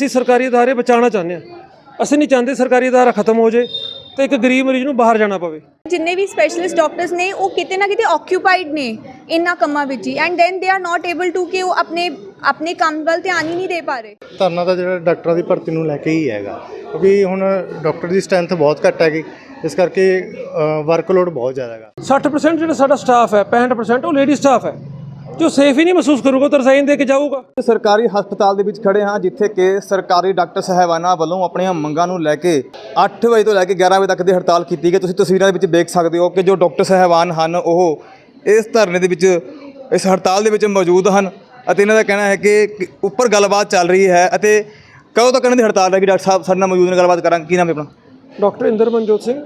ਅਸੀਂ ਸਰਕਾਰੀ ਅਦਾਰੇ ਬਚਾਉਣਾ ਚਾਹੁੰਦੇ ਹਾਂ। ਅਸੀਂ ਨਹੀਂ ਚਾਹੁੰਦੇ ਸਰਕਾਰੀ ਅਦਾਰਾ ਖਤਮ ਹੋ ਜੇ ਤੇ ਇੱਕ ਗਰੀਬ ਮਰੀਜ਼ ਨੂੰ ਬਾਹਰ ਜਾਣਾ ਪਵੇ। ਜਿੰਨੇ ਵੀ ਸਪੈਸ਼ਲਿਸਟ ਡਾਕਟਰਸ ਨੇ ਉਹ ਕਿਤੇ ਨਾ ਕਿਤੇ ਆਕਿਊਪਾਈਡ ਨੇ ਇਨ੍ਹਾਂ ਕੰਮਾਂ ਵਿੱਚ ਹੀ। And then they are not able to ਕਿ ਉਹ ਆਪਣੇ ਆਪਣੇ ਕੰਮ ਵੱਲ ਧਿਆਨ ਹੀ ਨਹੀਂ ਦੇ ਪਾ ਰਹੇ। ਧਰਨਾ ਤਾਂ ਜਿਹੜਾ ਡਾਕਟਰਾਂ ਦੀ ਭਰਤੀ ਨੂੰ ਲੈ ਕੇ ਹੀ ਹੈਗਾ। ਕਿਉਂਕਿ ਹੁਣ ਡਾਕਟਰ ਦੀ ਸਟਰੈਂਥ ਬਹੁਤ ਘੱਟ ਹੈਗੀ। ਇਸ ਕਰਕੇ ਵਰਕਲੋਡ ਬਹੁਤ ਜ਼ਿਆਦਾ ਹੈਗਾ। 60% ਜਿਹੜਾ ਸਾਡਾ ਸਟਾਫ ਹੈ 65% ਉਹ ਲੇਡੀ ਸਟਾਫ ਹੈ। ਜੋ ਸੇਫ ਹੀ ਨਹੀਂ ਮਹਿਸੂਸ ਕਰੂਗਾ ਤਾਂ ਰਸਾਈਨ ਦੇ ਕੇ ਜਾਊਗਾ। ਸਰਕਾਰੀ ਹਸਪਤਾਲ ਦੇ ਵਿੱਚ ਖੜੇ ਹਾਂ ਜਿੱਥੇ ਕਿ ਸਰਕਾਰੀ ਡਾਕਟਰ ਸਾਹਿਬਾਨਾਂ ਵੱਲੋਂ ਆਪਣੀਆਂ ਮੰਗਾਂ ਨੂੰ ਲੈ ਕੇ 8 ਵਜੇ ਤੋਂ ਲੈ ਕੇ 11 ਵਜੇ ਤੱਕ ਦੀ ਹੜਤਾਲ ਕੀਤੀ ਗਈ। ਤੁਸੀਂ ਤਸਵੀਰਾਂ ਦੇ ਵਿੱਚ ਦੇਖ ਸਕਦੇ ਹੋ ਕਿ ਜੋ ਡਾਕਟਰ ਸਾਹਿਬਾਨ ਹਨ ਉਹ ਇਸ ਧਰਨੇ ਦੇ ਵਿੱਚ ਇਸ ਹੜਤਾਲ ਦੇ ਵਿੱਚ ਮੌਜੂਦ ਹਨ ਅਤੇ ਇਹਨਾਂ ਦਾ ਕਹਿਣਾ ਹੈ ਕਿ ਉੱਪਰ ਗੱਲਬਾਤ ਚੱਲ ਰਹੀ ਹੈ ਅਤੇ ਕਦੋਂ ਤੱਕ ਇਹਨਾਂ ਦੀ ਹੜਤਾਲ ਰਹੇਗੀ? ਡਾਕਟਰ ਸਾਹਿਬ ਸਾਡੇ ਨਾਲ ਮੌਜੂਦ ਨੇ ਗੱਲਬਾਤ ਕਰਾਂਗੇ। ਕੀ ਨਾਮ ਹੈ ਆਪਣਾ? ਡਾਕਟਰ ਇੰਦਰ ਮਨਜੋਤ ਸਿੰਘ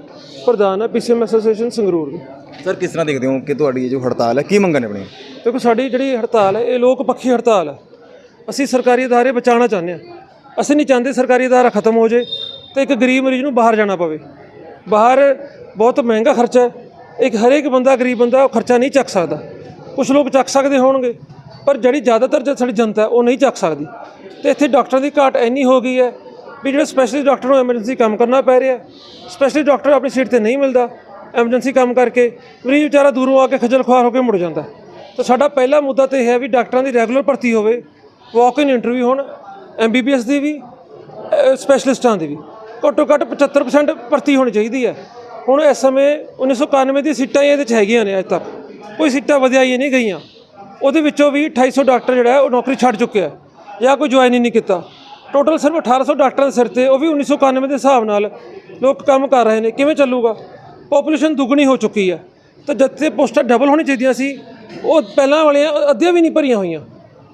ਪ੍ਰਧਾਨ ਹੈ ਪੀਸੀਐਮ ਐਸੋਸੀਏਸ਼ਨ ਸੰਗਰੂਰ। ਦੀ ਸਰ, ਕਿਸ ਤਰ੍ਹਾਂ ਦੇਖਦੇ ਹੋ ਕਿ ਤੁਹਾਡੀ ਇਹ ਜੋ ਹੜਤਾਲ ਹੈ, ਕੀ ਮੰਗਾਂ ਨੇ ਆਪਣੀਆਂ? ਦੇਖੋ, ਸਾਡੀ ਜਿਹੜੀ ਹੜਤਾਲ ਹੈ, ਇਹ ਲੋਕ ਪੱਖੀ ਹੜਤਾਲ ਹੈ। ਅਸੀਂ ਸਰਕਾਰੀ ਅਦਾਰੇ ਬਚਾਉਣਾ ਚਾਹੁੰਦੇ ਹਾਂ। ਅਸੀਂ ਨਹੀਂ ਚਾਹੁੰਦੇ ਸਰਕਾਰੀ ਅਦਾਰਾ ਖਤਮ ਹੋ ਜੇ ਤੇ ਇੱਕ ਗਰੀਬ ਮਰੀਜ਼ ਨੂੰ ਬਾਹਰ ਜਾਣਾ ਪਵੇ। ਬਾਹਰ ਬਹੁਤ ਮਹਿੰਗਾ ਖਰਚਾ ਹੈ। ਇੱਕ ਹਰੇਕ ਬੰਦਾ, ਗਰੀਬ ਬੰਦਾ ਉਹ ਖਰਚਾ ਨਹੀਂ ਚੱਕ ਸਕਦਾ। ਕੁਝ ਲੋਕ ਚੱਕ ਸਕਦੇ ਹੋਣਗੇ, ਪਰ ਜਿਹੜੀ ਜ਼ਿਆਦਾਤਰ ਜ- ਸਾਡੀ ਜਨਤਾ ਉਹ ਨਹੀਂ ਚੱਕ ਸਕਦੀ। ਤੇ ਇੱਥੇ ਡਾਕਟਰਾਂ ਦੀ ਘਾਟ ਇੰਨੀ ਹੋ ਗਈ ਹੈ ਵੀ ਜਿਹੜੇ ਸਪੈਸ਼ਲਿਸਟ ਡਾਕਟਰ ਨੂੰ ਐਮਰਜੈਂਸੀ ਕੰਮ ਕਰਨਾ ਪੈ ਰਿਹਾ ਸਪੈਸ਼ਲਿਸਟ ਡਾਕਟਰ ਆਪਣੀ ਸੀਟ ਤੇ ਨਹੀਂ ਮਿਲਦਾ। ਐਮਰਜੈਂਸੀ ਕੰਮ ਕਰਕੇ, ਮਰੀਜ਼ ਵਿਚਾਰਾ ਦੂਰੋਂ ਆ ਕੇ ਖੱਜਲ ਖੁਆਰ ਹੋ ਕੇ ਮੁੜ ਜਾਂਦਾ। ਤਾਂ ਸਾਡਾ ਪਹਿਲਾ ਮੁੱਦਾ ਤੇ ਇਹ ਹੈ ਵੀ ਡਾਕਟਰਾਂ ਦੀ ਰੈਗੂਲਰ ਭਰਤੀ ਹੋਵੇ ਵਾਕ ਇਨ ਇੰਟਰਵਿਊ ਹੋਣ ਐਮਬੀਬੀਐਸ ਦੀ ਵੀ ਸਪੈਸ਼ਲਿਸਟਾਂ ਦੀ ਵੀ। ਘੱਟੋ ਘੱਟ 75% ਭਰਤੀ ਹੋਣੀ ਚਾਹੀਦੀ ਹੈ। ਹੁਣ ਇਸ ਸਮੇਂ 1991 ਦੀ ਸੀਟਾਂ ਹੀ ਇਹਦੇ 'ਚ ਹੈਗੀਆਂ ਨੇ ਅੱਜ ਤੱਕ। ਕੋਈ ਸੀਟਾਂ ਵਧਾਈਆਂ ਨਹੀਂ ਗਈਆਂ। ਉਹਦੇ ਵਿੱਚੋਂ ਵੀ 2800 ਡਾਕਟਰ ਜਿਹੜਾ ਉਹ ਨੌਕਰੀ ਛੱਡ ਚੁੱਕਿਆ ਜਾਂ ਕੋਈ ਜੁਆਇਨ ਹੀ ਨਹੀਂ ਕੀਤਾ। ਟੋਟਲ ਸਿਰਫ 1800 ਡਾਕਟਰਾਂ ਦੇ ਸਿਰ ਤੇ, ਉਹ ਵੀ 1991 ਦੇ ਹਿਸਾਬ ਨਾਲ ਲੋਕ ਕੰਮ ਕਰ ਰਹੇ ਨੇ। ਕਿਵੇਂ ਚੱਲੂਗਾ? ਪੋਪੂਲੇਸ਼ਨ ਦੁੱਗਣੀ ਹੋ ਚੁੱਕੀ ਹੈ ਤਾਂ ਜਿੱਥੇ ਪੋਸਟਾਂ ਡਬਲ ਹੋਣੀ ਚਾਹੀਦੀਆਂ ਸੀ, ਉਹ ਪਹਿਲਾਂ ਵਾਲੀਆਂ ਅੱਧੀਆਂ ਵੀ ਨਹੀਂ ਭਰੀਆਂ ਹੋਈਆਂ।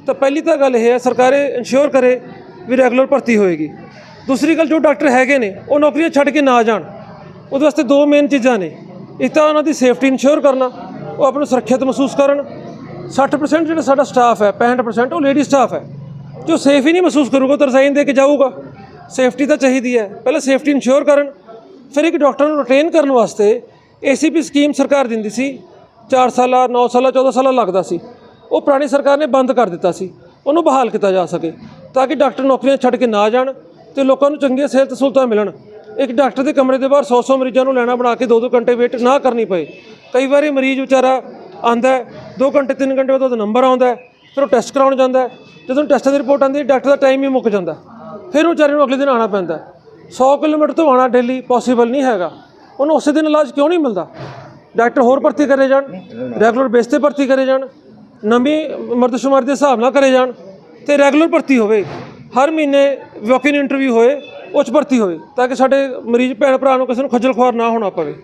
ਤਾਂ ਪਹਿਲੀ ਤਾਂ ਗੱਲ ਇਹ ਹੈ, ਸਰਕਾਰ ਇਨਸ਼ੋਰ ਕਰੇ ਵੀ ਰੈਗੂਲਰ ਭਰਤੀ ਹੋਏਗੀ। ਦੂਸਰੀ ਗੱਲ ਜੋ ਡਾਕਟਰ ਹੈਗੇ ਨੇ, ਉਹ ਨੌਕਰੀਆਂ ਛੱਡ ਕੇ ਨਾ ਜਾਣ। ਉਹਦੇ ਵਾਸਤੇ ਦੋ ਮੇਨ ਚੀਜ਼ਾਂ ਨੇ। ਇੱਕ ਤਾਂ ਉਹਨਾਂ ਦੀ ਸੇਫਟੀ ਇਨਸ਼ੋਰ ਕਰਨਾ, ਉਹ ਆਪ ਨੂੰ ਸੁਰੱਖਿਅਤ ਮਹਿਸੂਸ ਕਰਨ। 60% ਜਿਹੜਾ ਸਾਡਾ ਸਟਾਫ ਹੈ 65% ਉਹ ਲੇਡੀ ਸਟਾਫ ਹੈ। ਜੋ ਸੇਫ ਹੀ ਨਹੀਂ ਮਹਿਸੂਸ ਕਰੂਗਾ ਤਾਂ ਰਸਾਈਨ ਦੇ ਕੇ ਜਾਊਗਾ। ਸੇਫਟੀ ਤਾਂ ਚਾਹੀਦੀ ਹੈ। ਪਹਿਲਾਂ ਸੇਫਟੀ ਇਨਸ਼ੋਰ ਕਰਨ ਫਿਰ ਇੱਕ ਡਾਕਟਰ ਨੂੰ ਰਿਟੇਨ ਕਰਨ ਵਾਸਤੇ ਏਸੀਪੀ ਸਕੀਮ ਸਰਕਾਰ ਦਿੰਦੀ ਸੀ। 4 ਸਾਲਾ 9 ਸਾਲਾ 14 ਸਾਲਾ ਲੱਗਦਾ ਸੀ। ਉਹ ਪੁਰਾਣੀ ਸਰਕਾਰ ਨੇ ਬੰਦ ਕਰ ਦਿੱਤਾ ਸੀ। ਉਹਨੂੰ ਬਹਾਲ ਕੀਤਾ ਜਾ ਸਕੇ ਤਾਂ ਕਿ ਡਾਕਟਰ ਨੌਕਰੀਆਂ ਛੱਡ ਕੇ ਨਾ ਜਾਣ ਤੇ ਲੋਕਾਂ ਨੂੰ ਚੰਗੀਆਂ ਸਿਹਤ ਸਹੂਲਤਾਂ ਮਿਲਣ। ਇੱਕ ਡਾਕਟਰ ਦੇ ਕਮਰੇ ਦੇ ਬਾਹਰ 100-100 ਮਰੀਜ਼ਾਂ ਨੂੰ ਲੈਣਾ ਬਣਾ ਕੇ 2-2 ਘੰਟੇ ਵੇਟ ਨਾ ਕਰਨੀ ਪਏ। ਕਈ ਵਾਰੀ ਮਰੀਜ਼ ਵਿਚਾਰਾ ਆਂਦਾ 2 ਘੰਟੇ 3 ਘੰਟੇ ਬਾਅਦ ਉਹਦਾ ਨੰਬਰ ਆਉਂਦਾ ਫਿਰ ਉਹ ਟੈਸਟ ਕਰਾਉਣ ਜਾਂਦਾ ਜਦੋਂ ਟੈਸਟਾਂ ਦੀ ਰਿਪੋਰਟ ਆਉਂਦੀ ਡਾਕਟਰ ਦਾ ਟਾਈਮ ਹੀ ਮੁੱਕ ਜਾਂਦਾ ਫਿਰ ਉਹ ਵਿਚਾਰੇ ਨੂੰ ਅਗਲੇ ਦਿਨ ਆਉਣਾ ਪੈਂਦਾ 100 ਕਿਲੋਮੀਟਰ ਤੋਂ ਆਉਣਾ ਡੇਲੀ ਪੋਸੀਬਲ ਨਹੀਂ ਹੈਗਾ। ਉਹਨੂੰ ਉਸੇ ਦਿਨ ਇਲਾਜ ਕਿਉਂ ਨਹੀਂ ਮਿਲਦਾ? ਡਾਕਟਰ ਹੋਰ ਭਰਤੀ ਕਰੇ ਜਾਣ ਰੈਗੂਲਰ ਬੇਸ ਤੇ ਭਰਤੀ ਕਰੇ ਜਾਣ ਨਵੀਂ ਮਰਦਸ਼ੁਮਾਰ ਦੇ ਹਿਸਾਬ ਨਾਲ ਕਰੇ ਜਾਣ ਤੇ ਰੈਗੂਲਰ ਭਰਤੀ ਹੋਵੇ। ਹਰ ਮਹੀਨੇ ਵਾਕ ਇਨ ਇੰਟਰਵਿਊ ਹੋਏ ਉਹ 'ਚ ਭਰਤੀ ਹੋਵੇ ਤਾਂ ਕਿ ਸਾਡੇ ਮਰੀਜ਼ ਭੈਣ ਭਰਾ ਨੂੰ ਕਿਸੇ ਨੂੰ ਖੱਜਲ ਖੁਆਰ ਨਾ ਹੋਣਾ ਪਵੇ।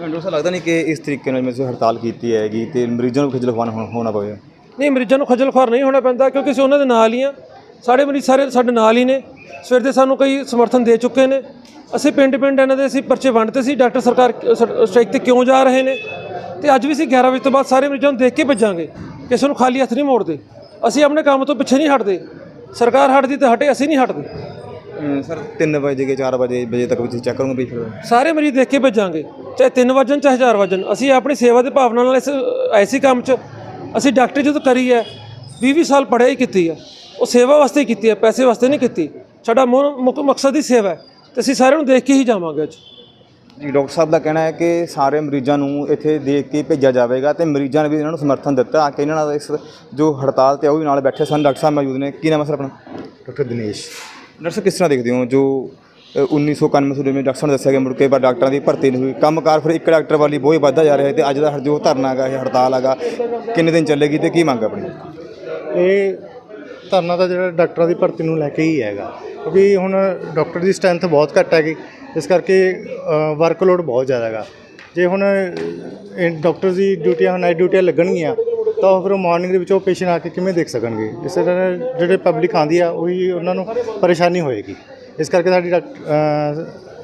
ਮੈਨੂੰ ਤਾਂ ਲੱਗਦਾ ਨਹੀਂ ਕਿ ਇਸ ਤਰੀਕੇ ਨਾਲ ਜਿਵੇਂ ਤੁਸੀਂ ਹੜਤਾਲ ਕੀਤੀ ਹੈਗੀ ਤੇ ਮਰੀਜ਼ਾਂ ਨੂੰ ਖਿਜਲ ਖਵਾਨ ਹੋਣਾ ਪਵੇ ਨਹੀਂ ਮਰੀਜ਼ਾਂ ਨੂੰ ਖੱਜਲ ਖੁਆਰ ਨਹੀਂ ਹੋਣਾ ਪੈਂਦਾ ਕਿਉਂਕਿ ਅਸੀਂ ਉਹਨਾਂ ਦੇ ਨਾਲ ਹੀ ਆ ਸਾਡੇ ਮਰੀਜ਼ ਸਾਰੇ ਸਾਡੇ ਨਾਲ ਹੀ ਨੇ। ਸਵੇਰ ਦੇ ਸਾਨੂੰ ਕਈ ਸਮਰਥਨ ਦੇ ਚੁੱਕੇ ਨੇ। ਅਸੀਂ ਪਿੰਡ ਪਿੰਡ ਇਹਨਾਂ ਦੇ ਅਸੀਂ ਪਰਚੇ ਵੰਡਤੇ ਸੀ ਡਾਕਟਰ ਸਰਕਾਰ ਸਟ੍ਰਾਈਕ ਤੇ ਕਿਉਂ ਜਾ ਰਹੇ ਨੇ? ਤੇ ਅੱਜ ਵੀ ਅਸੀਂ 11 ਵਜੇ ਤੋਂ ਬਾਅਦ ਸਾਰੇ ਮਰੀਜ਼ਾਂ ਨੂੰ ਦੇਖ ਕੇ ਭੇਜਾਂਗੇ। ਕਿਸੇ ਨੂੰ ਖਾਲੀ ਹੱਥ ਨਹੀਂ ਮੋੜਦੇ। ਅਸੀਂ ਆਪਣੇ ਕੰਮ ਤੋਂ ਪਿੱਛੇ ਨਹੀਂ ਹਟਦੇ। ਸਰਕਾਰ ਹਟਦੀ ਤਾਂ ਹਟੇ ਅਸੀਂ ਨਹੀਂ ਹਟਦੇ। ਸਰ 3 ਵਜੇ ਕੇ 4 ਵਜੇ ਵਜੇ ਤੱਕ ਵੀ ਤੁਸੀਂ ਚੈੱਕ ਕਰੋਗੇ ਵੀ ਫਿਰ? ਸਾਰੇ ਮਰੀਜ਼ ਦੇਖ ਕੇ ਭੇਜਾਂਗੇ। ਚਾਹੇ 3 ਵਜਨ ਚਾਹੇ 4 ਵਜਨ ਅਸੀਂ ਆਪਣੀ ਸੇਵਾ ਦੇ ਭਾਵਨਾ ਨਾਲ ਇਸ ਐਸੀ ਕੰਮ 'ਚ ਅਸੀਂ ਡਾਕਟਰ ਜਦੋਂ ਕਰੀ ਹੈ 20 20 ਸਾਲ ਪੜ੍ਹਾਈ ਕੀਤੀ ਹੈ। ਉਹ ਸੇਵਾ ਵਾਸਤੇ ਹੀ ਕੀਤੀ ਹੈ ਪੈਸੇ ਵਾਸਤੇ ਨਹੀਂ ਕੀਤੀ। ਸਾਡਾ ਮੁ- ਮੁੱਖ ਮਕਸਦ ਹੀ ਸੇਵਾ ਹੈ ਤੇ ਅਸੀਂ ਸਾਰਿਆਂ ਨੂੰ ਦੇਖ ਕੇ ਹੀ ਜਾਵਾਂਗੇ ਅੱਜ। ਜੀ ਡਾਕਟਰ ਸਾਹਿਬ ਦਾ ਕਹਿਣਾ ਹੈ ਕਿ ਸਾਰੇ ਮਰੀਜ਼ਾਂ ਨੂੰ ਇੱਥੇ ਦੇਖ ਕੇ ਭੇਜਿਆ ਜਾਵੇਗਾ ਤੇ ਮਰੀਜ਼ਾਂ ਨੇ ਵੀ ਇਹਨਾਂ ਨੂੰ ਸਮਰਥਨ ਦਿੱਤਾ ਕਿ ਇਹਨਾਂ ਨਾਲ ਇਸ ਜੋ ਹੜਤਾਲ ਤੇ ਆ ਉਹ ਵੀ ਨਾਲ ਬੈਠੇ ਸਨ। ਡਾਕਟਰ ਸਾਹਿਬ ਮੌਜੂਦ ਨੇ। ਕੀ ਨਾਮ ਹੈ ਸਰ ਆਪਣਾ? ਡਾਕਟਰ ਦਿਨੇਸ਼। ਡਾਕਟਰ ਸਾਹਿਬ ਕਿਸ ਤਰ੍ਹਾਂ ਦੇਖਦੇ ਹੋ ਜੋ ਅ, 1991 ਸੂਰੇ ਵਿੱਚ ਡਾਕਟਰ ਸਾਹਿਬ ਨੇ ਦੱਸਿਆ ਕਿ ਮੁੜ ਕੇ ਪਰ ਡਾਕਟਰਾਂ ਦੀ ਭਰਤੀ ਨਹੀਂ ਹੋਈ। ਕੰਮਕਾਰ ਫਿਰ ਇੱਕ ਡਾਕਟਰ ਵਾਲੀ ਬੋਝ ਵੱਧਦਾ ਜਾ ਰਿਹਾ ਹੈ ਤੇ ਅੱਜ ਦਾ ਜੋ ਧਰਨਾ ਹੈਗਾ ਇਹ ਹੜਤਾਲ ਹੈਗਾ ਕਿੰਨੇ ਦਿਨ ਚੱਲੇਗੀ ਤੇ ਕੀ ਮੰਗ ਹੈ ਆਪਣੀ? ਇਹ ਧਰਨਾ ਤਾਂ ਜਿਹੜਾ ਡਾਕਟਰਾਂ ਦੀ ਭਰਤੀ ਨੂੰ ਲੈ ਕੇ ਹੀ ਹੈਗਾ। ਕਿਉਂਕਿ ਹੁਣ ਡਾਕਟਰ ਦੀ ਸਟਰੈਂਥ ਬਹੁਤ ਘੱਟ ਹੈਗੀ। ਇਸ ਕਰਕੇ ਵਰਕਲੋਡ ਬਹੁਤ ਜ਼ਿਆਦਾ ਹੈਗਾ। ਜੇ ਹੁਣ ਡਾਕਟਰ ਦੀ ਡਿਊਟੀਆਂ ਹੁਣ ਨਾਈਟ ਡਿਊਟੀਆਂ ਲੱਗਣਗੀਆਂ, ਤਾਂ ਉਹ ਫਿਰ ਮਾਰਨਿੰਗ ਦੇ ਵਿੱਚ ਉਹ ਪੇਸ਼ੈਂਟ ਆ ਕੇ ਕਿਵੇਂ ਦੇਖ ਸਕਣਗੇ? ਇਸੇ ਤਰ੍ਹਾਂ ਜਿਹੜੇ ਪਬਲਿਕ ਆਂਦੀ ਆ, ਉਹੀ ਉਹਨਾਂ ਨੂੰ ਪਰੇਸ਼ਾਨੀ ਹੋਏਗੀ। ਇਸ ਕਰਕੇ ਸਾਡੀ ਡਾਕ-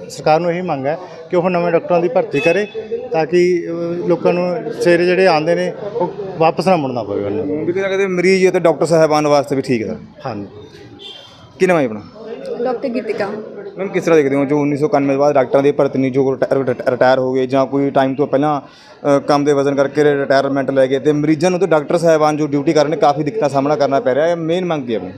ਸਰਕਾਰ ਨੂੰ ਇਹੀ ਮੰਗ ਹੈ ਕਿ ਉਹ ਨਵੇਂ ਡਾਕਟਰਾਂ ਦੀ ਭਰਤੀ ਕਰੇ ਤਾਂ ਕਿ ਲੋਕਾਂ ਨੂੰ ਸਵੇਰੇ ਜਿਹੜੇ ਆਉਂਦੇ ਨੇ ਉਹ ਵਾਪਸ ਨਾ ਮੁੜਨਾ ਪਵੇ ਉਹਨਾਂ ਨੂੰ। ਵੀ ਕਿਤੇ ਨਾ ਕਿਤੇ ਮਰੀਜ਼ ਅਤੇ ਡਾਕਟਰ ਸਾਹਿਬਾਨ ਵਾਸਤੇ ਵੀ ਠੀਕ ਹੈ। ਹਾਂਜੀ। ਕੀ ਨਾਮ ਹੈ ਆਪਣਾ? ਡਾਕਟਰ ਗੀਤਿਕਾ। ਮੈਮ ਕਿਸ ਤਰ੍ਹਾਂ ਦੇਖਦੇ ਹੋ? ਜੋ 1991 ਦੇ ਬਾਅਦ ਡਾਕਟਰਾਂ ਦੀ ਭਰਤੀ ਨਹੀਂ ਜੋ ਰਿਟਾਇਰ ਹੋ ਗਏ ਜਾਂ ਕੋਈ ਟਾਈਮ ਤੋਂ ਪਹਿਲਾਂ ਅ, ਕੰਮ ਦੇ ਵਜ਼ਨ ਕਰਕੇ ਰਿਟਾਇਰਮੈਂਟ ਲੈ ਗਏ ਤੇ ਮਰੀਜ਼ਾਂ ਨੂੰ ਤੇ ਡਾਕਟਰ ਸਾਹਿਬਾਨ ਜੋ ਡਿਊਟੀ ਕਰ ਰਹੇ ਨੇ ਕਾਫੀ ਦਿੱਕਤਾਂ ਦਾ ਸਾਹਮਣਾ ਕਰਨਾ ਪੈ ਰਿਹਾ ਹੈ। ਮੇਨ ਮੰਗ ਕੀ ਹੈ ਆਪਣੀ?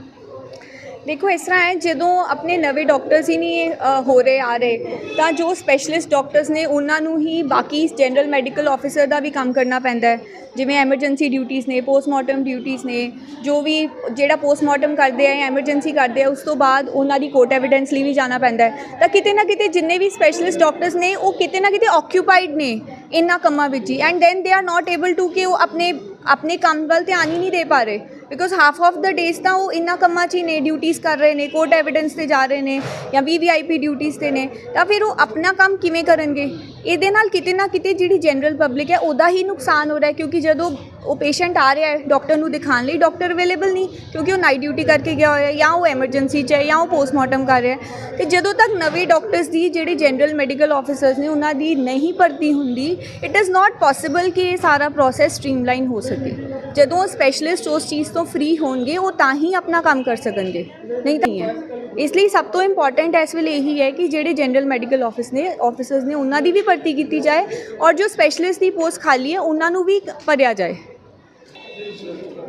ਦੇਖੋ, ਇਸ ਤਰ੍ਹਾਂ ਹੈ, ਜਦੋਂ ਆਪਣੇ ਨਵੇਂ ਡਾਕਟਰਸ ਹੀ ਨਹੀਂ ਹੋ ਰਹੇ, ਆ ਰਹੇ, ਤਾਂ ਜੋ ਸਪੈਸ਼ਲਿਸਟ ਡਾਕਟਰਸ ਨੇ ਉਹਨਾਂ ਨੂੰ ਹੀ ਬਾਕੀ ਜਨਰਲ ਮੈਡੀਕਲ ਆਫੀਸਰ ਦਾ ਵੀ ਕੰਮ ਕਰਨਾ ਪੈਂਦਾ ਹੈ। ਜਿਵੇਂ ਐਮਰਜੈਂਸੀ ਡਿਊਟੀਆਂ ਨੇ ਪੋਸਟਮਾਰਟਮ ਡਿਊਟੀਆਂ ਨੇ, ਜੋ ਵੀ ਜਿਹੜਾ ਪੋਸਟਮਾਰਟਮ ਕਰਦੇ ਆ ਐਮਰਜੈਂਸੀ ਕਰਦੇ ਆ, ਉਸ ਤੋਂ ਬਾਅਦ ਉਹਨਾਂ ਦੀ ਕੋਰਟ ਐਵੀਡੈਂਸ ਲਈ ਵੀ ਜਾਣਾ ਪੈਂਦਾ ਹੈ। ਤਾਂ ਕਿਤੇ ਨਾ ਕਿਤੇ ਜਿੰਨੇ ਵੀ ਸਪੈਸ਼ਲਿਸਟ ਡਾਕਟਰਸ ਨੇ, ਉਹ ਕਿਤੇ ਨਾ ਕਿਤੇ ਆਕਿਊਪਾਈਡ ਨੇ ਇਹਨਾਂ ਕੰਮਾਂ ਵਿੱਚ ਹੀ। And then they are not able to ਕਿ ਉਹ ਆਪਣੇ ਆਪਣੇ ਕੰਮ ਵੱਲ ਧਿਆਨ ਹੀ ਨਹੀਂ ਦੇ ਪਾ ਰਹੇ। Because half of the days ਤਾਂ ਉਹ ਇਹਨਾਂ ਕੰਮਾਂ 'ਚ ਹੀ ਨੇ ਡਿਊਟੀਆਂ ਕਰ ਰਹੇ ਨੇ ਕੋਰਟ ਐਵੀਡੈਂਸ ਤੇ ਜਾ ਰਹੇ ਨੇ ਜਾਂ ਵੀਵੀਆਈਪੀ ਡਿਊਟੀਆਂ ਤੇ ਨੇ, ਤਾਂ ਫਿਰ ਉਹ ਆਪਣਾ ਕੰਮ ਕਿਵੇਂ ਕਰਨਗੇ? ਇਹਦੇ ਨਾਲ ਕਿਤੇ ਨਾ ਕਿਤੇ ਜਿਹੜੀ ਜਨਰਲ ਪਬਲਿਕ ਹੈ, ਉਹਦਾ ਹੀ ਨੁਕਸਾਨ ਹੋ ਰਿਹਾ ਕਿਉਂਕਿ ਜਦੋਂ ਉਹ ਪੇਸ਼ੈਂਟ ਆ ਰਿਹਾ ਹੈ ਡਾਕਟਰ ਨੂੰ ਦਿਖਾਉਣ ਲਈ ਡਾਕਟਰ ਅਵੇਲੇਬਲ ਨਹੀਂ, ਕਿਉਂਕਿ ਉਹ ਨਾਈਟ ਡਿਊਟੀ ਕਰਕੇ ਗਿਆ ਹੋਇਆ ਜਾਂ ਉਹ ਐਮਰਜੈਂਸੀ 'ਚ ਹੈ, ਜਾਂ ਉਹ ਪੋਸਟਮਾਰਟਮ ਕਰ ਰਿਹਾ ਹੈ। ਤੇ ਜਦੋਂ ਤੱਕ ਨਵੇਂ ਡਾਕਟਰਸ ਦੀ ਜਿਹੜੇ ਜਨਰਲ ਮੈਡੀਕਲ ਆਫੀਸਰਸ ਨੇ, ਉਹਨਾਂ ਦੀ ਨਹੀਂ ਭਰਤੀ ਹੁੰਦੀ ਇਟ ਇਜ਼ ਨਾਟ ਪੋਸੀਬਲ ਕਿ ਇਹ ਸਾਰਾ ਪ੍ਰੋਸੈਸ ਸਟ੍ਰੀਮਲਾਈਨ ਹੋ ਸਕੇ। ਜਦੋਂ ਸਪੈਸ਼ਲਿਸਟ ਉਸ ਚੀਜ਼ ਤੋਂ ਫ੍ਰੀ ਹੋਣਗੇ, ਉਹ ਤਾਂ ਹੀ ਆਪਣਾ ਕੰਮ ਕਰ ਸਕਣਗੇ। ਨਹੀਂ ਤਾਂ ਨਹੀਂ ਹੈ। ਇਸ ਲਈ ਸਭ ਤੋਂ ਇੰਪੋਰਟੈਂਟ ਇਸ ਵੇਲੇ ਇਹੀ ਹੈ ਕਿ ਜਿਹੜੇ ਜਨਰਲ ਮੈਡੀਕਲ ਆਫਿਸ ਨੇ ਆਫਿਸਰਸ ਨੇ ਉਹਨਾਂ ਦੀ ਵੀ ਭਰਤੀ ਕੀਤੀ ਜਾਏ ਔਰ ਜੋ ਸਪੈਸ਼ਲਿਸਟ ਦੀ ਪੋਸਟ ਖਾਲੀ ਹੈ ਉਹਨਾਂ ਨੂੰ ਵੀ ਭਰਿਆ ਜਾਏ।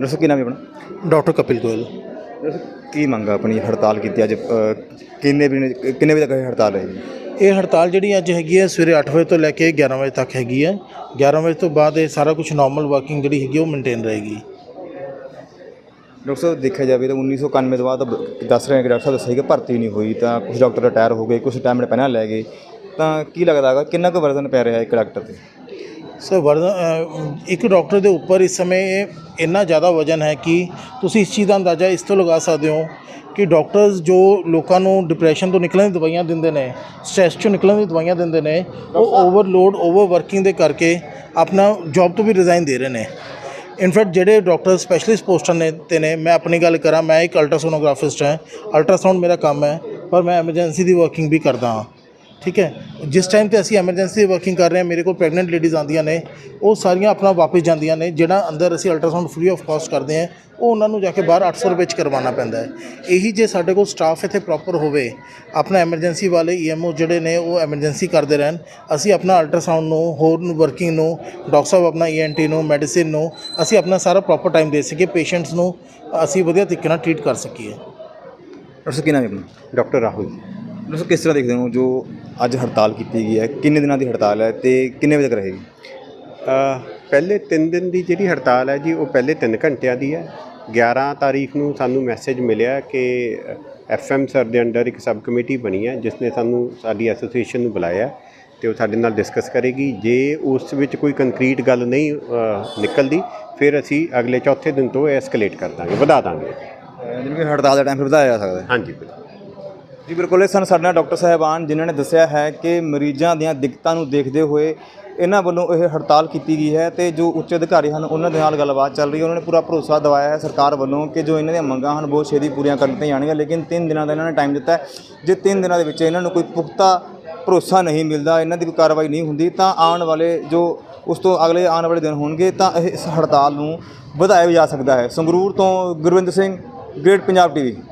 ਦੱਸੋ ਕੀ ਨਾਮ ਹੈ ਆਪਣਾ? ਡਾਕਟਰ ਕਪਿਲ ਗੋਇਲ। ਕੀ ਮੰਗ ਆ ਆਪਣੀ ਹੜਤਾਲ ਕੀਤੀ ਅੱਜ? ਕਿੰਨੇ ਵੀ ਕਿੰਨੇ ਵਜੇ ਤੱਕ ਇਹ ਹੜਤਾਲ ਹੈ ਜੀ ਇਹ ਹੜਤਾਲ ਜਿਹੜੀ ਅੱਜ ਹੈਗੀ ਹੈ ਸਵੇਰੇ 8 ਵਜੇ ਤੋਂ ਲੈ ਕੇ 11 ਵਜੇ ਤੱਕ ਹੈਗੀ ਹੈ। 11 ਵਜੇ ਤੋਂ ਬਾਅਦ ਇਹ ਸਾਰਾ ਕੁਝ ਨਾਰਮਲ ਵਰਕਿੰਗ ਜਿਹੜੀ ਹੈਗੀ ਉਹ ਮੇਨਟੇਨ ਰਹੇਗੀ। ਡਾਕਟਰ ਸਾਹਿਬ ਦੇਖਿਆ ਜਾਵੇ ਤਾਂ 1991 ਤੋਂ ਬਾਅਦ ਦੱਸ ਰਹੇ ਕਿ ਡਾਕਟਰ ਸਾਹਿਬ ਦੱਸਿਆ ਕਿ ਭਰਤੀ ਨਹੀਂ ਹੋਈ ਤਾਂ ਕੁਝ ਡਾਕਟਰ ਰਿਟਾਇਰ ਹੋ ਗਏ ਕੁਝ ਟਾਈਮ ਪਹਿਲਾਂ ਲੈ ਗਏ। ਤਾਂ ਕੀ ਲੱਗਦਾ ਹੈਗਾ ਕਿੰਨਾ ਕੁ ਵਰਦਨ ਪੈ ਰਿਹਾ ਇੱਕ ਡਾਕਟਰ ਤੇ? ਸਰ ਵਰਦ ਅ, ਇੱਕ ਡਾਕਟਰ ਦੇ ਉੱਪਰ ਇਸ ਸਮੇਂ ਇਹ ਇੰਨਾ ਜ਼ਿਆਦਾ ਵਜਨ ਹੈ ਕਿ ਤੁਸੀਂ ਇਸ ਚੀਜ਼ ਦਾ ਅੰਦਾਜ਼ਾ ਇਸ ਤੋਂ ਲਗਾ ਸਕਦੇ ਹੋ ਕਿ ਡਾਕਟਰਸ ਜੋ ਲੋਕਾਂ ਨੂੰ ਡਿਪਰੈਸ਼ਨ ਤੋਂ ਨਿਕਲਣ ਦੀ ਦਵਾਈਆਂ ਦਿੰਦੇ ਨੇ ਸਟ੍ਰੈਸ ਚੋਂ ਨਿਕਲਣ ਦੀ ਦਵਾਈਆਂ ਦਿੰਦੇ ਨੇ ਉਹ ਓਵਰਲੋਡ ਓਵਰ ਵਰਕਿੰਗ ਦੇ ਕਰਕੇ ਆਪਣਾ ਜੌਬ ਤੋਂ ਵੀ ਰਿਜ਼ਾਈਨ ਦੇ ਰਹੇ ਨੇ। ਇਨਫੈਕਟ ਜਿਹੜੇ ਡਾਕਟਰ ਸਪੈਸ਼ਲਿਸਟ ਪੋਸਟਾਂ ਨੇ ਤੇ ਨੇ, ਮੈਂ ਆਪਣੀ ਗੱਲ ਕਰਾਂ, ਮੈਂ ਇੱਕ ਅਲਟਰਾਸੋਨੋਗ੍ਰਾਫਿਸਟ ਹਾਂ। ਅਲਟਰਾਸਾਊਂਡ ਮੇਰਾ ਕੰਮ ਹੈ, ਪਰ ਮੈਂ ਐਮਰਜੈਂਸੀ ਦੀ ਵਰਕਿੰਗ ਵੀ ਕਰਦਾ ਹਾਂ। ਠੀਕ ਹੈ? ਜਿਸ ਟਾਈਮ ਤੇ ਅਸੀਂ ਐਮਰਜੈਂਸੀ ਵਰਕਿੰਗ ਕਰ ਰਹੇ ਹਾਂ ਮੇਰੇ ਕੋਲ ਪ੍ਰੈਗਨੈਂਟ ਲੇਡੀਜ਼ ਆਉਂਦੀਆਂ ਨੇ ਉਹ ਸਾਰੀਆਂ ਆਪਣਾ ਵਾਪਸ ਜਾਂਦੀਆਂ ਨੇ ਜਿਹੜਾ ਅੰਦਰ ਅਸੀਂ ਅਲਟਰਾਸਾਊਂਡ ਫ੍ਰੀ ਆਫ ਕਾਸਟ ਕਰਦੇ ਹਾਂ ਉਹ ਉਹਨਾਂ ਨੂੰ ਜਾ ਕੇ ਬਾਹਰ 800 ਰੁਪਏ ਚ ਕਰਵਾਉਣਾ ਪੈਂਦਾ ਹੈ। ਇਹੀ ਜੇ ਸਾਡੇ ਕੋਲ ਸਟਾਫ ਇੱਥੇ ਪ੍ਰੋਪਰ ਹੋਵੇ ਆਪਣਾ ਐਮਰਜੈਂਸੀ ਵਾਲੇ ਈਐਮਓ ਜਿਹੜੇ ਨੇ ਉਹ ਐਮਰਜੈਂਸੀ ਕਰਦੇ ਰਹਿਣ। ਅਸੀਂ ਆਪਣਾ ਅਲਟਰਾਸਾਊਂਡ ਨੂੰ ਹੋਰ ਨੂੰ ਵਰਕਿੰਗ ਨੂੰ ਡਾਕਟਰ ਸਾਹਿਬ ਆਪਣਾ ਈਐਨਟੀ ਨੂੰ ਮੈਡੀਸਿਨ ਨੂੰ ਅਸੀਂ ਆਪਣਾ ਸਾਰਾ ਪ੍ਰੋਪਰ ਟਾਈਮ ਦੇ ਸਕੀਏ ਪੇਸ਼ੈਂਟਸ ਨੂੰ ਅਸੀਂ ਵਧੀਆ ਤਰੀਕੇ ਨਾਲ ਟਰੀਟ ਕਰ ਸਕੀਏ। ਡਾਕਟਰ ਸਾਹਿਬ ਕੀ ਨਾਮ ਹੈ ਆਪਣਾ? ਡਾਕਟਰ ਰਾਹੁਲ ਸਾਹਿਬ ਕਿਸ ਤਰ੍ਹਾਂ ਦੇਖਦੇ ਹੋ ਜੋ ਅੱਜ ਹੜਤਾਲ ਕੀਤੀ ਗਈ ਹੈ? ਕਿੰਨੇ ਦਿਨਾਂ ਦੀ ਹੜਤਾਲ ਹੈ ਤੇ ਕਿੰਨੇ ਵਜੇ ਤੱਕ ਰਹੇਗੀ? ਪਹਿਲੇ 3 ਦਿਨ ਦੀ ਜਿਹੜੀ ਹੜਤਾਲ ਹੈ ਜੀ ਉਹ ਪਹਿਲੇ 3 ਘੰਟਿਆਂ ਦੀ ਹੈ। 11 ਤਾਰੀਖ ਨੂੰ ਸਾਨੂੰ ਮੈਸੇਜ ਮਿਲਿਆ ਕਿ ਐਫਐਮ ਸਰ ਦੇ ਅੰਡਰ ਇੱਕ ਸਬ ਕਮੇਟੀ ਬਣੀ ਹੈ ਜਿਸ ਨੇ ਸਾਨੂੰ ਸਾਡੀ ਐਸੋਸੀਏਸ਼ਨ ਨੂੰ ਬੁਲਾਇਆ ਤੇ ਉਹ ਸਾਡੇ ਨਾਲ ਡਿਸਕਸ ਕਰੇਗੀ। ਜੇ ਉਸ ਵਿੱਚ ਕੋਈ ਕੰਕਰੀਟ ਗੱਲ ਨਹੀਂ ਨਿਕਲਦੀ ਫਿਰ ਅਸੀਂ ਅਗਲੇ ਚੌਥੇ ਦਿਨ ਤੋਂ ਐਸਕੇਲੇਟ ਕਰ ਦਾਂਗੇ ਵਧਾ ਦਾਂਗੇ। ਜਿਵੇਂ ਕਿ ਹੜਤਾਲ ਦਾ ਟਾਈਮ ਫਿਰ ਵਧਾਇਆ ਜਾ ਸਕਦਾ ਹੈ। ਹਾਂਜੀ ਜੀ ਬਿਲਕੁਲ, ਇਹ ਸਨ ਸਾਡੇ ਨਾਲ ਡਾਕਟਰ ਸਾਹਿਬਾਨ, ਜਿਨ੍ਹਾਂ ਨੇ ਦੱਸਿਆ ਹੈ ਕਿ ਮਰੀਜ਼ਾਂ ਦੀਆਂ ਦਿੱਕਤਾਂ ਨੂੰ ਦੇਖਦੇ ਹੋਏ ਇਹਨਾਂ ਵੱਲੋਂ ਇਹ ਹੜਤਾਲ ਕੀਤੀ ਗਈ ਹੈ ਤੇ ਜੋ ਉੱਚ ਅਧਿਕਾਰੀ ਹਨ, ਉਹਨਾਂ ਦੇ ਨਾਲ ਗੱਲਬਾਤ ਚੱਲ ਰਹੀ ਹੈ। ਉਹਨਾਂ ਨੇ ਪੂਰਾ ਭਰੋਸਾ ਦਿਵਾਇਆ ਹੈ ਸਰਕਾਰ ਵੱਲੋਂ ਕਿ ਜੋ ਇਹਨਾਂ ਦੀਆਂ ਮੰਗਾਂ ਹਨ, ਬਹੁਤ ਛੇਤੀ ਪੂਰੀਆਂ ਕਰ ਦਿੱਤੀਆਂ ਜਾਣਗੀਆਂ, ਲੇਕਿਨ 3 ਦਿਨਾਂ ਦਾ ਇਹਨਾਂ ਨੇ ਟਾਈਮ ਦਿੱਤਾ ਜੇ 3 ਦਿਨਾਂ ਦੇ ਵਿੱਚ ਇਹਨਾਂ ਨੂੰ ਕੋਈ ਪੁਖਤਾ ਭਰੋਸਾ ਨਹੀਂ ਮਿਲਦਾ, ਇਹਨਾਂ ਦੀ ਕੋਈ ਕਾਰਵਾਈ ਨਹੀਂ ਹੁੰਦੀ, ਤਾਂ ਆਉਣ ਵਾਲੇ ਜੋ ਉਸ ਤੋਂ ਅਗਲੇ ਆਉਣ ਵਾਲੇ ਦਿਨ ਹੋਣਗੇ, ਤਾਂ ਇਹ ਇਸ ਹੜਤਾਲ ਨੂੰ ਵਧਾਇਆ ਵੀ ਜਾ ਸਕਦਾ ਹੈ। ਸੰਗਰੂਰ ਤੋਂ ਗੁਰਵਿੰਦਰ ਸਿੰਘ ਗ੍ਰੇਟ ਪੰਜਾਬ ਟੀਵੀ